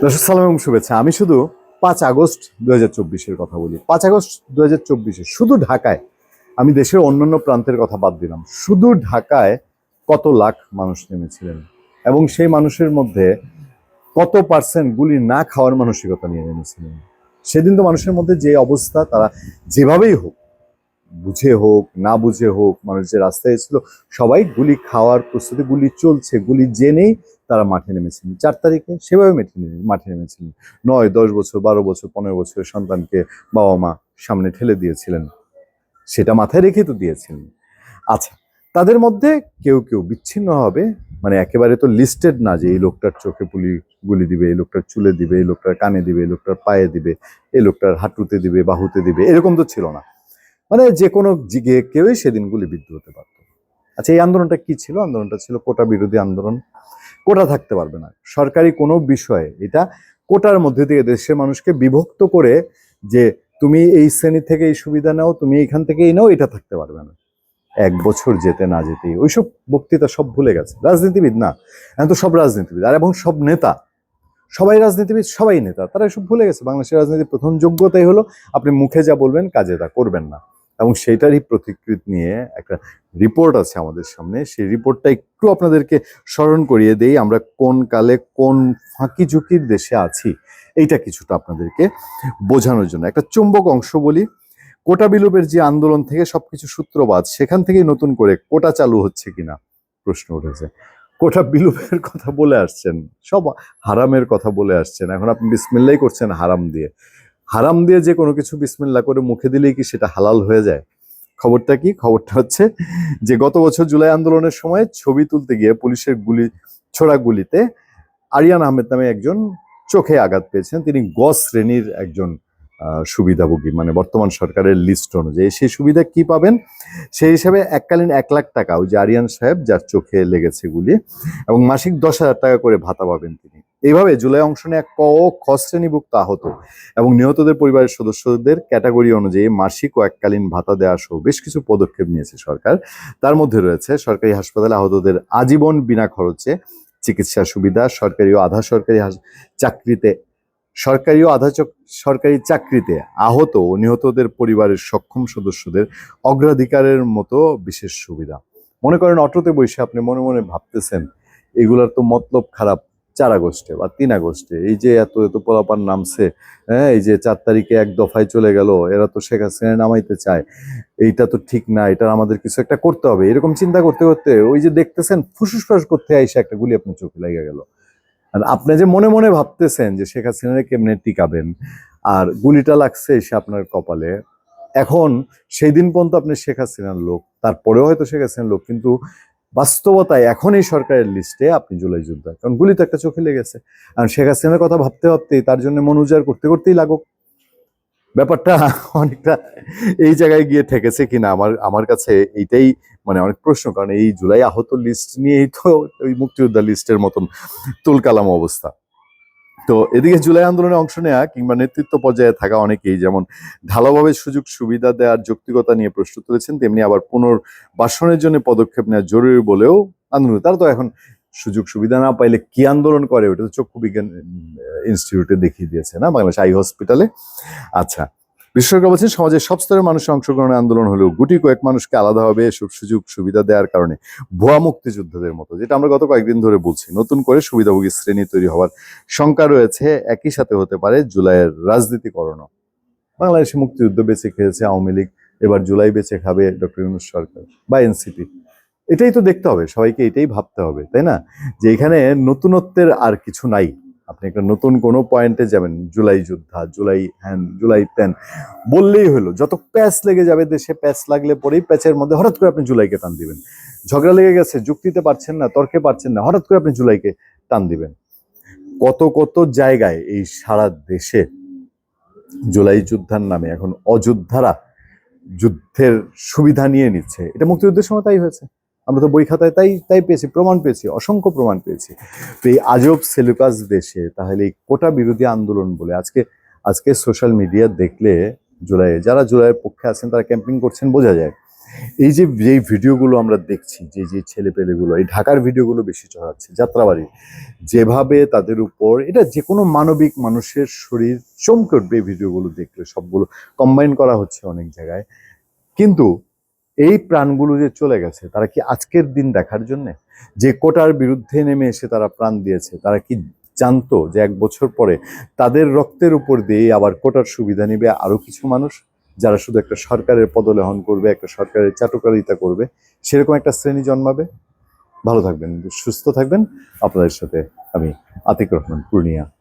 দর্শক, সালাম এবং শুভেচ্ছা। আমি শুধু পাঁচ আগস্ট দু হাজার কথা বলি। পাঁচ আগস্ট দু হাজার শুধু ঢাকায় আমি দেশের অন্যান্য প্রান্তের কথা বাদ দিলাম। শুধু ঢাকায় কত লাখ মানুষ নেমেছিলেন এবং সেই মানুষের মধ্যে কত পার্সেন্ট গুলি না খাওয়ার মানসিকতা নিয়ে নেমেছিলেন? সেদিন তো মানুষের মধ্যে যে অবস্থা, তারা যেভাবেই হোক, বুঝে হোক, না বুঝে হোক, মানুষ যে রাস্তায় ছিল, সবাই গুলি খাওয়ার প্রস্তুতি, গুলি চলছে, গুলি জেনেই তারা মাঠে নেমেছিলেন। চার তারিখে সেভাবে মেঠে মাঠে নেমেছিলেন। নয়, দশ বছর, বারো বছর, পনেরো বছরের সন্তানকে বাবা মা সামনে ঠেলে দিয়েছিলেন। সেটা মাথায় রেখে তো দিয়েছিলেন। আচ্ছা তাদের মধ্যে কেউ কেউ বিচ্ছিন্ন হবে মানে একেবারে তো লিস্টেড না যে এই লোকটার চোখে পুলি গুলি দিবে, এই লোকটার চুলে দিবে, এই লোকটার কানে দিবে, এই লোকটার পায়ে দিবে, এই লোকটার হাঁটুতে দিবে, বাহুতে দিবে, এরকম তো ছিল না। মানে যে কোনো জিগে কেউই সেদিন গুলিবিদ্ধ হতে পারত আচ্ছা এই আন্দোলনটা কি ছিল? আন্দোলনটা ছিল কোটা বিরোধী আন্দোলন। কোটা থাকতে পারবে না। সরকারি কোনো বিষয়ে এটা কোটার মধ্যে দিয়ে দেশের মানুষকে বিভক্ত করে যে তুমি এই শ্রেণি থেকে এই সুবিধা নাও, তুমি এখান থেকে এই নাও, এটা থাকতে পারবে না। এক বছর যেতে না যেতেই। ওইসব বক্তৃতা সব ভুলে গেছে। রাজনীতিবিদ না। এখন তো সব রাজনীতিবিদ। আর এবং সব নেতা। সবাই রাজনীতিবিদ, সবাই নেতা। তারা এসব ভুলে গেছে। বাংলাদেশের রাজনীতির প্রথম যোগ্যতাই হলো আপনি মুখে যা বলবেন, কাজে তা করবেন না। এবং সেইটারই প্রতিকৃত নিয়ে একটা রিপোর্ট আছে আমাদের সামনে। সেই রিপোর্টটা একটু আপনাদেরকে স্মরণ করিয়ে দেই, আমরা কোন কালে কোন ফাঁকি ঝুঁকির দেশে আছি, এইটা কিছুটা আপনাদেরকে বোঝানোর জন্য। একটা চুম্বক অংশ বলি, কোটা বিলোপের যে আন্দোলন থেকে সবকিছু সূত্রপাত, সেখান থেকেই নতুন করে কোটা চালু হচ্ছে কিনা প্রশ্ন উঠেছে। কোটা বিলোপের কথা বলে আসছেন, সব হারামের কথা বলে আসছেন। এখন আপনি বিসমিল্লাই করছেন হারাম দিয়ে। হারাম দিয়ে যে কোনো কিছু বিসমিল্লা করে মুখে দিলেই কি সেটা হালাল হয়ে যায়? খবরটা কি? খবরটা হচ্ছে যে গত বছর জুলাই আন্দোলনের সময় ছবি তুলতে গিয়ে পুলিশের গুলি, ছোড়া গুলিতে আরিয়ান আহমেদ নামে একজন চোখে আঘাত পেয়েছেন। তিনি গ শ্রেণির একজন সুবিধাভোগী মানে বর্তমান সরকারের লিস্ট অনুযায়ী। সেই সুবিধা কি পাবেন? সেই হিসাবে এককালীন এক লাখ টাকা, ওই যে আরিয়ান সাহেব, যার চোখে লেগেছে গুলি, এবং মাসিক দশ হাজার টাকা করে ভাতা পাবেন তিনি। এইভাবে জুলাই অংশ নেয় ক ও খ শ্রেণীভুক্ত আহত এবং নিহতদের পরিবারের সদস্যদের ক্যাটাগরি অনুযায়ী মাসিক ও এককালীন ভাতা দেওয়া সহ বেশ কিছু পদক্ষেপ নিয়েছে সরকার। তার মধ্যে রয়েছে সরকারি হাসপাতালে আহতদের আজীবন বিনা খরচে চিকিৎসা সুবিধা, সরকারি ও আধা সরকারি চাকরিতে, সরকারি ও আধা সরকারি চাকরিতে আহত ও নিহতদের পরিবারের সক্ষম সদস্যদের অগ্রাধিকারের মতো বিশেষ সুবিধা। মনে করেন অটোতে বসে আপনি মনে মনে ভাবতেছেন, এগুলার তো মতলব খারাপ। চার আগস্টে বা তিন আগস্টে। এই যে এত এত পোলাপান নামছে হ্যাঁ এই যে চার তারিখে এক দফায় চলে গেল, এরা তো শেখ হাসিনা নামাইতে চায়। এইটা তো ঠিক না, এটা আমাদের কিছু একটা করতে হবে। এরকম চিন্তা করতে করতে ওই যে দেখতেছেন ফুসুস ফাস করতে আইসে একটা গুলি আপনার চোখে লেগে গেল। আর আপনি যে মনে মনে ভাবতেছেন যে শেখ হাসিনারে কেমনে টিকাবেন, আর গুলিটা লাগছে এসে আপনার কপালে, এখন সেই দিন পর্যন্ত আপনি শেখ হাসিনার লোক, তারপরেও হয়তো শেখ হাসিনার লোক, কিন্তু বাস্তবতায় এখন এই সরকারের লিস্টে আপনি জুলাই যোদ্ধা। কারণ গুলি তো একটা চোখে লেগেছে। আর শেখ হাসিনার কথা ভাবতে ভাবতেই তার জন্য মন করতে করতেই লাগুক। ব্যাপারটা অনেকটা এই জায়গায় গিয়ে ঠেকেছে কিনা আমার আমার কাছে এইটাই মানে অনেক প্রশ্ন। কারণ এই জুলাই আহত লিস্ট নিয়েই তো ওই মুক্তিযোদ্ধা লিস্টের মতন তুলকালাম অবস্থা। তো এদিকে জুলাই আন্দোলনে অংশ নেওয়া কিংবা নেতৃত্ব পর্যায়ে থাকা অনেকেই যেমন ঢালাভাবে সুযোগ সুবিধা দেওয়ার যৌক্তিকতা নিয়ে প্রশ্ন তুলেছেন, তেমনি আবার পুনর্বাসনের জন্য পদক্ষেপ নেওয়া জরুরি বলেও আন্দোলন। তারা তো এখন সুযোগ সুবিধা না পাইলে কি আন্দোলন করে? ওটা তো চক্ষু বিজ্ঞান ইনস্টিটিউটে দেখিয়ে দিয়েছে না? বাংলাদেশ আই হসপিটালে। আচ্ছা বিশেষজ্ঞ বলছেন, সমাজের সব স্তরের মানুষের অংশগ্রহণের আন্দোলন হলেও গুটি কয়েক মানুষকে আলাদাভাবে এসব সুযোগ সুবিধা দেওয়ার কারণে ভুয়া মুক্তিযোদ্ধাদের মতো, যেটা আমরা গত কয়েকদিন ধরে বলছি। নতুন করে সুবিধাভোগী শ্রেণি তৈরি হওয়ার শঙ্কা রয়েছে, একই সাথে হতে পারে জুলাইয়ের রাজনীতিকরণও। বাংলাদেশে মুক্তিযুদ্ধ বেছে খেয়েছে আওয়ামী লীগ, এবার জুলাই বেছে খাবে ডক্টর ইউনুস সরকার বা এনসিপি। এটাই তো দেখতে হবে, সবাইকে এটাই ভাবতে হবে, তাই না? যে এখানে নতুনত্বের আর কিছু নাই। আপনি একটা নতুন কোনো পয়েন্টে যাবেন, জুলাই যোদ্ধা, জুলাই হ্যান জুলাই ত্যান বললেই হলো, যত প্যাচ লেগে যাবে দেশে, প্যাচ লাগলে পরেই প্যাচের মধ্যে হঠাৎ করে আপনি জুলাইকে টান দিবেন। ঝগড়া লেগে গেছে, যুক্তিতে পারছেন না, তর্কে পারছেন না, হঠাৎ করে আপনি জুলাইকে টান দিবেন। কত কত জায়গায় এই সারা দেশে জুলাই যোদ্ধার নামে এখন অযোদ্ধারা যুদ্ধের সুবিধা নিয়ে নিচ্ছে। এটা মুক্তিযুদ্ধের সময় তাই হয়েছে। আমরা তো বই খাতায় তাই তাই পেয়েছি, প্রমাণ পেয়েছি, অসংখ্য প্রমাণ পেয়েছি। তো এই আজব সেলুকাস দেশে তাহলে এই কোটা বিরোধী আন্দোলন বলে আজকে আজকে সোশ্যাল মিডিয়া দেখলে জুলাইয়ে যারা জুলাইয়ের পক্ষে আছেন তারা ক্যাম্পিং করছেন, বোঝা যায়। এই যে, যেই ভিডিওগুলো আমরা দেখছি, যে যে ছেলে পেলেগুলো এই ঢাকার ভিডিওগুলো বেশি চড়াচ্ছে, যাত্রাবাড়ি, যেভাবে তাদের উপর, এটা যে কোনো মানবিক মানুষের শরীর চমকে উঠবে এই ভিডিওগুলো দেখলে, সবগুলো কম্বাইন করা হচ্ছে অনেক জায়গায়। কিন্তু এই প্রাণগুলো যে চলে গেছে, তারা কি আজকের দিন দেখার জন্যে? যে কোটার বিরুদ্ধে নেমে এসে তারা প্রাণ দিয়েছে, তারা কি জানতো যে এক বছর পরে তাদের রক্তের উপর দিয়ে আবার কোটার সুবিধা নেবে আরও কিছু মানুষ? যারা শুধু একটা সরকারের পদলেহন করবে, একটা সরকারের চাটুকারিতা করবে, সেরকম একটা শ্রেণি জন্মাবে? ভালো থাকবেন, সুস্থ থাকবেন। আপনাদের সাথে আমি আতিক রহমান, পূর্ণিয়া।